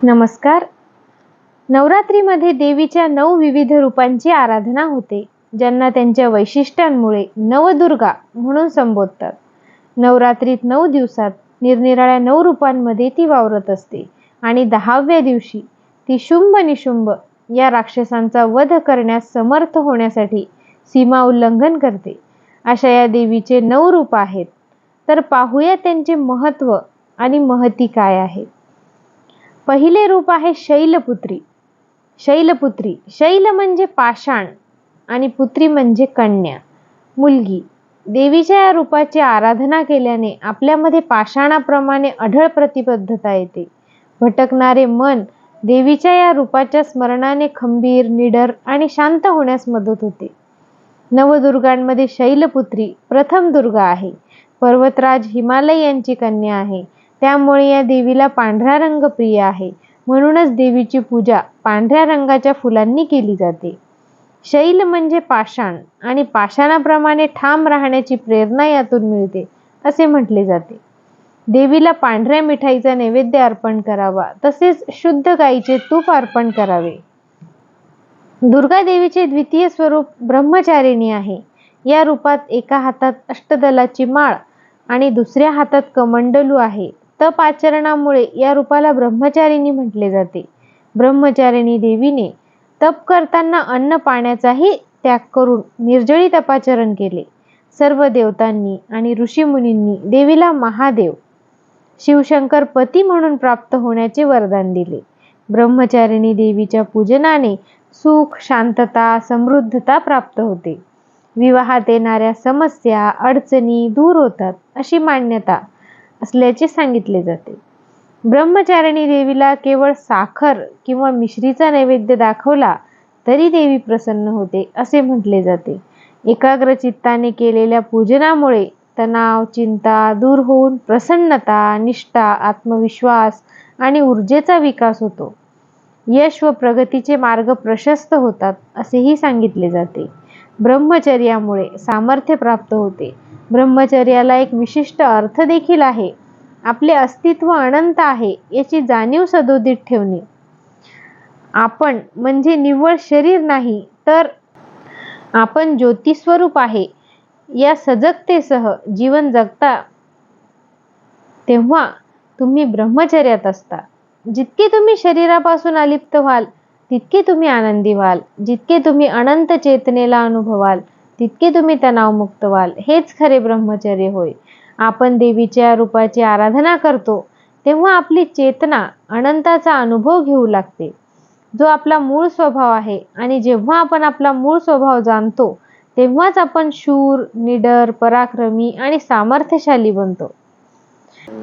नमस्कार. नवरात्रीमध्ये देवीच्या नऊ विविध रूपांची आराधना होते ज्यांना त्यांच्या वैशिष्ट्यांमुळे नवदुर्गा म्हणून संबोधतात. नवरात्रीत नऊ दिवसात निरनिराळ्या नऊ रूपांमध्ये ती वावरत असते आणि दहाव्या दिवशी ती शुंभ निशुंभ या राक्षसांचा वध करण्यास समर्थ होण्यासाठी सीमा उल्लंघन करते. अशा या देवीचे नऊ रूप आहेत. तर पाहूया त्यांचे महत्त्व आणि महती काय आहे पहिले रूप आहे शैलपुत्री. शैलपुत्री. शैल म्हणजे पाषाण आणि पुत्री म्हणजे कन्या. मुलगी. देवीच्या या रूपाची आराधना केल्याने आपल्यामध्ये पाषाणाप्रमाणे अढळ प्रतिबद्धता येते. भटकणारे मन देवीच्या या रूपाच्या स्मरणाने खंबीर निडर आणि शांत होण्यास मदत होते. नवदुर्गांमध्ये शैलपुत्री प्रथम दुर्गा आहे. पर्वतराज हिमालय यांची कन्या आहे. त्यामुळे या देवीला पांढरा रंग प्रिय आहे. म्हणूनच देवीची पूजा पांढऱ्या रंगाच्या फुलांनी केली जाते. शैल म्हणजे पाषाण आणि पाषाणाप्रमाणे ठाम राहण्याची प्रेरणा यातून मिळते असे म्हटले जाते. देवीला पांढऱ्या मिठाईचा नैवेद्य अर्पण करावा तसेच शुद्ध गाईचे तूप अर्पण करावे. दुर्गा देवीचे द्वितीय स्वरूप ब्रह्मचारिणी आहे. या रूपात एका हातात अष्टदलाची माळ आणि दुसऱ्या हातात कमंडलू आहे. तप आचरणामुळे या रूपाला ब्रह्मचारिणी म्हटले जाते. ब्रह्मचारिणी देवीने तप करताना अन्न पाण्याचाही त्याग करून निर्जळी तपाचरण केले. सर्व देवतांनी आणि ऋषीमुनींनी देवीला महादेव शिवशंकर पती म्हणून प्राप्त होण्याचे वरदान दिले. ब्रह्मचारिणी देवीच्या पूजनाने सुख शांतता समृद्धता प्राप्त होते. विवाहात येणाऱ्या समस्या अडचणी दूर होतात अशी मान्यता असल्याचे सांगितले जाते. ब्रह्मचारिणी देवीला केवळ साखर किंवा मिश्रीचा नैवेद्य दाखवला तरी देवी प्रसन्न होते असे म्हटले जाते. एकाग्र चित्ताने केलेल्या पूजनामुळे तणाव चिंता दूर होऊन प्रसन्नता निष्ठा आत्मविश्वास आणि ऊर्जेचा विकास होतो. यश व प्रगतीचे मार्ग प्रशस्त होतात असेही सांगितले जाते. ब्रह्मचर्यामुळे सामर्थ्य प्राप्त होते. ब्रह्मचर्याला एक विशिष्ट अर्थ देखील आहे. आपले अस्तित्व अनंत आहे याची जाणीव सदोदित ठेवणे. आपण म्हणजे निव्वळ शरीर नाही तर आपण ज्योतिस्वरूप आहे. या सजगतेसह जीवन जगता तेव्हा तुम्ही ब्रह्मचर्यात असता. जितके तुम्ही शरीरापासून अलिप्त व्हाल तितके तुम्ही आनंदी व्हाल. जितके तुम्ही अनंत चेतनेला अनुभवाल तितके तुम्ही तणावमुक्त व्हाल. हेच खरे ब्रह्मचर्य होय. आपण देवीच्या रूपाची आराधना करतो तेव्हा आपली चेतना अनंताचा अनुभव घेऊ लागते. जो आपला मूळ स्वभाव आहे आणि जेव्हा आपण आपला मूळ स्वभाव जाणतो तेव्हाच आपण शूर निडर पराक्रमी आणि सामर्थ्यशाली बनतो.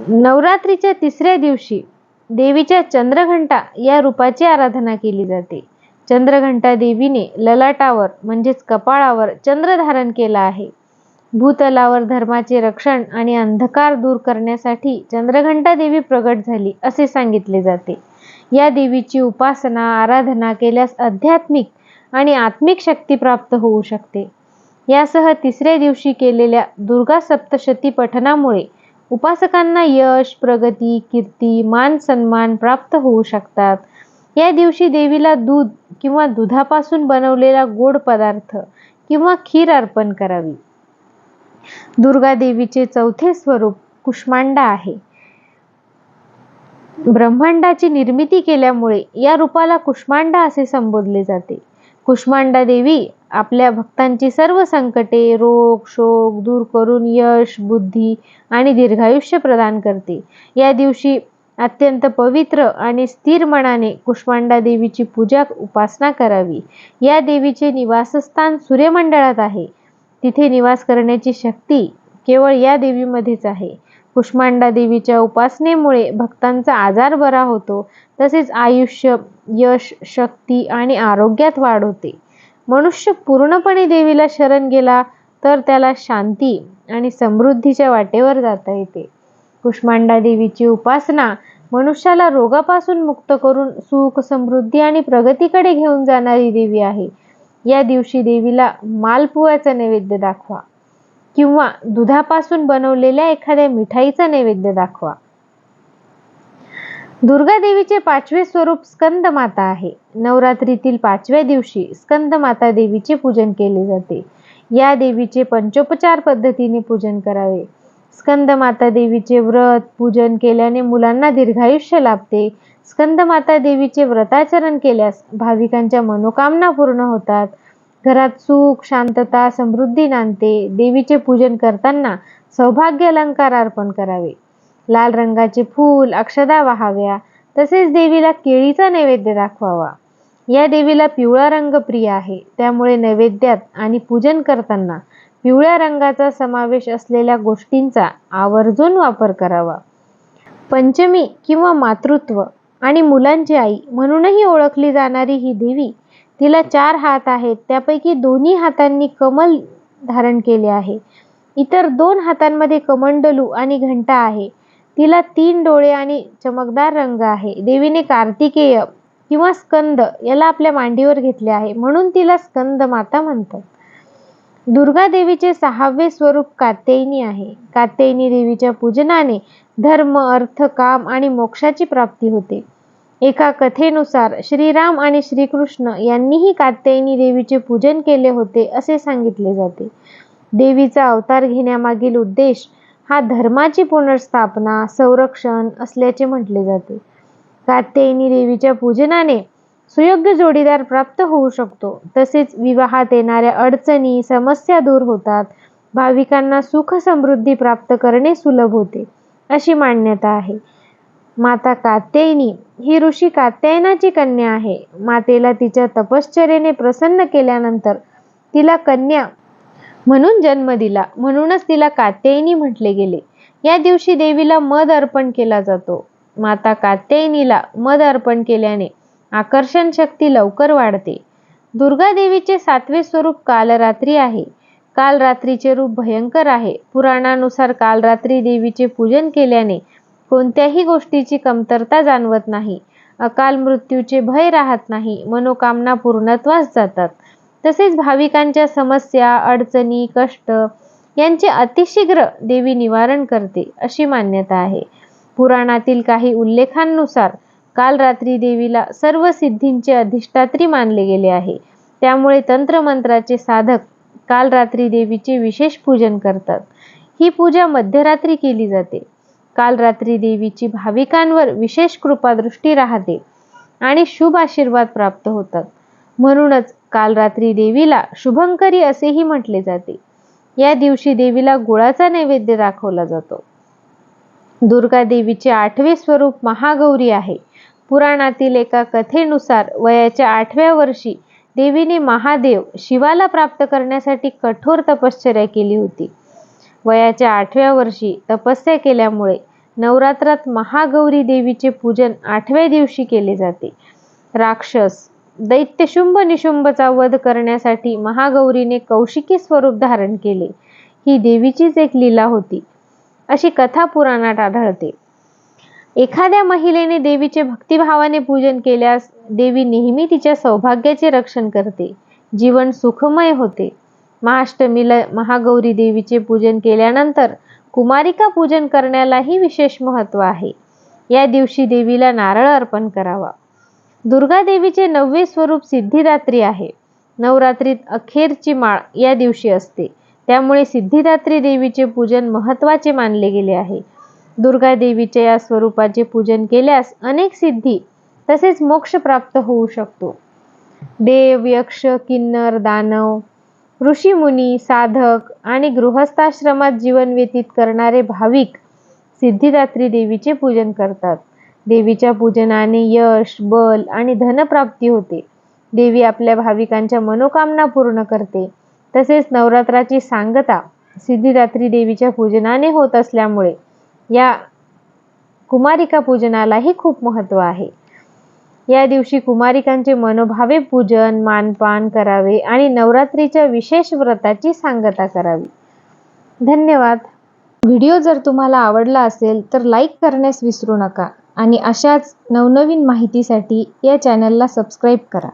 नवरात्रीच्या तिसऱ्या दिवशी देवीच्या चंद्रघंटा या रूपाची आराधना केली जाते. चंद्रघंटा देवीने ललाटावर म्हणजेच कपाळावर चंद्र धारण केला आहे. भूतलावर धर्माचे रक्षण आणि अंधकार दूर करण्यासाठी चंद्रघंटा देवी प्रगट झाली असे सांगितले जाते. या देवीची उपासना आराधना केल्यास आध्यात्मिक आणि आत्मिक शक्ती प्राप्त होऊ शकते. यासह तिसऱ्या दिवशी केलेल्या दुर्गा सप्तशती पठनामुळे उपासकांना यश प्रगती कीर्ती मान सन्मान प्राप्त होऊ शकतात. या दिवशी देवीला दूध किंवा दुधापासून बनवलेला गोड पदार्थ किंवा खीर अर्पण करावी. दुर्गा देवीचे चौथे स्वरूप कुष्मांडा आहे. ब्रह्मांडाची निर्मिती केल्यामुळे या रूपाला कुष्मांडा असे संबोधले जाते. कुष्मांडा देवी आपल्या भक्तांची सर्व संकटे रोग शोक दूर करून यश बुद्धी आणि दीर्घायुष्य प्रदान करते. या दिवशी अत्यंत पवित्र आणि स्थिर मनाने कुष्मांडा देवीची पूजा उपासना करावी. या देवीचे निवासस्थान सूर्यमंडळात आहे. तिथे निवास करण्याची शक्ती केवळ या देवीमध्येच आहे. कुष्मांडा देवीच्या उपासनेमुळे भक्तांचा आजार बरा होतो तसेच आयुष्य यश शक्ती आणि आरोग्यात वाढ होते. मनुष्य पूर्णपणे देवीला शरण गेला तर त्याला शांती आणि समृद्धीच्या वाटेवर जाता येते. कुष्मांडा देवीची उपासना मनुष्याला रोगापासून मुक्त करून सुख समृद्धी आणि प्रगतीकडे घेऊन जाणारी देवी आहे. या दिवशी देवीला मालपुआचा नैवेद्य दाखवा किंवा दुधापासून बनवलेल्या एखाद्या मिठाईचा नैवेद्य दाखवा. दुर्गा देवीचे पाचवे स्वरूप स्कंद माता आहे. नवरात्रीतील पाचव्या दिवशी स्कंद माता देवीचे पूजन केले जाते. या देवीचे पंचोपचार पद्धतीने पूजन करावे. स्कंद माता देवीचे व्रत पूजन केल्याने मुलांना दीर्घायुष्य लाभते. स्कंद माता देवीचे व्रताचरण केल्यास भाविकांच्या मनोकामना पूर्ण होतात. घरात सुख शांतता समृद्धी नांदते. देवीचे पूजन करताना सौभाग्य अलंकार अर्पण करावे. लाल रंगाचे फूल अक्षदा वाहाव्या. तसेच देवीला केळीचा नैवेद्य दाखवावा. या देवीला पिवळा रंग प्रिय आहे. त्यामुळे नैवेद्यात आणि पूजन करताना पिवळ्या रंगाचा समावेश असलेल्या गोष्टींचा आवर्जून वापर करावा. पंचमी किंवा मातृत्व आणि मुलांची आई म्हणूनही ओळखली जाणारी ही देवी तिला चार हात आहेत. त्यापैकी दोन्ही हातांनी कमल धारण केले आहे. इतर दोन हातांमध्ये कमंडलू आणि घंटा आहे. तिला तीन डोळे आणि चमकदार रंग आहे. देवीने कार्तिकेय किंवा स्कंद याला आपल्या मांडीवर घेतले आहे म्हणून तिला स्कंद माता म्हणतात. दुर्गा देवीचे सहावे स्वरूप कात्यायनी आहे. कात्यायनी देवीच्या पूजनाने धर्म अर्थ काम आणि मोक्षाची प्राप्ती होते. एका कथेनुसार श्रीराम आणि श्रीकृष्ण यांनीही कात्यायनी देवीचे पूजन केले होते असे सांगितले जाते. देवीचा अवतार घेण्यामागील उद्देश हा धर्माची पुनर्स्थापना संरक्षण असल्याचे म्हटले जाते. कात्यायनी देवीच्या पूजनाने सुयोग्य जोडीदार प्राप्त होऊ शकतो. तसेच विवाहात येणाऱ्या अडचणी समस्या दूर होतात. भाविकांना सुख समृद्धी प्राप्त करणे सुलभ होते अशी मान्यता आहे. माता कात्यायनी ही ऋषी कात्यायनाची कन्या आहे. मातेला तिच्या तपश्चर्याने प्रसन्न केल्यानंतर तिला कन्या म्हणून जन्म दिला. म्हणूनच तिला कात्यायनी म्हटले गेले. या दिवशी देवीला मध अर्पण केला जातो. माता कात्यायनीला मध अर्पण केल्याने आकर्षण शक्ती लवकर वाढते. दुर्गा देवीचे सातवे स्वरूप कालरात्री आहे. कालरात्रीचे रूप भयंकर आहे. पुराणानुसार कालरात्री देवीचे पूजन केल्याने कोणत्याही गोष्टीची कमतरता जाणवत नाही. अकाल मृत्यूचे भय राहत नाही. मनोकामना पूर्णत्वास जातात. तसेच भाविकांच्या समस्या अडचणी कष्ट यांचे अतिशीघ्र देवी निवारण करते अशी मान्यता आहे. पुराणातील काही उल्लेखांनुसार काल रात्री देवीला सर्व सिद्धींचे अधिष्ठात्री मानले गेले आहे. त्यामुळे तंत्रमंत्राचे साधक काल रात्री देवीचे विशेष पूजन करतात. ही पूजा मध्यरात्री केली जाते. काल रात्री देवीची भाविकांवर विशेष कृपादृष्टी राहते आणि शुभ आशीर्वाद प्राप्त होतात. म्हणूनच काल रात्री देवीला शुभंकरी असेही म्हटले जाते. या दिवशी देवीला गुळाचा नैवेद्य दाखवला जातो. दुर्गा देवीचे आठवे स्वरूप महागौरी आहे. पुराणातील एका कथेनुसार वयाच्या आठव्या वर्षी देवीने महादेव शिवाला प्राप्त करण्यासाठी कठोर तपश्चर्या केली होती. वयाच्या आठव्या वर्षी तपस्या केल्यामुळे नवरात्रात महागौरी देवीचे पूजन आठव्या दिवशी केले जाते. राक्षस दैत्य शुंभ निशुंभचा वध करण्यासाठी महागौरीने कौशिकी स्वरूप धारण केले. ही देवीचीच एक लीला होती. अशी कथा पुराणात आढळते. एखाद्या महिलेने देवीचे भक्तिभावाने पूजन केल्यास देवी नेहमी तिच्या सौभाग्याचे रक्षण करते. जीवन सुखमय होते. महाअष्टमीला महागौरी देवीचे पूजन केल्यानंतर कुमारिका पूजन करण्यालाही विशेष महत्त्व आहे. या दिवशी देवीला नारळ अर्पण करावा. दुर्गा देवीचे नववे स्वरूप सिद्धिदात्री आहे. नवरात्रीत अखेरची माळ या दिवशी असते. त्यामुळे सिद्धिदात्री देवीचे पूजन महत्त्वाचे मानले गेले आहे. दुर्गा देवीच्या या स्वरूपाचे पूजन केल्यास अनेक सिद्धी तसेच मोक्ष प्राप्त होऊ शकतो. देव यक्ष किन्नर दानव ऋषीमुनी साधक आणि गृहस्थाश्रमात जीवन व्यतीत करणारे भाविक सिद्धिदात्री देवीचे पूजन करतात. देवीच्या पूजनाने यश बल आणि धनप्राप्ती होते. देवी आपल्या भाविकांच्या मनोकामना पूर्ण करते. तसेच नवरात्राची सांगता सिद्धिदात्री देवीच्या पूजनाने होत असल्यामुळे या कुमारिका पूजनालाही खूप महत्त्व आहे. या दिवशी कुमारिकांचे मनोभावे पूजन मानपान करावे आणि नवरात्रीच्या विशेष व्रताची सांगता करावी. धन्यवाद. व्हिडिओ जर तुम्हाला आवडला असेल तर लाईक करण्यास विसरू नका आणि अशाच नवनवीन माहितीसाठी या चॅनलला सबस्क्राईब करा.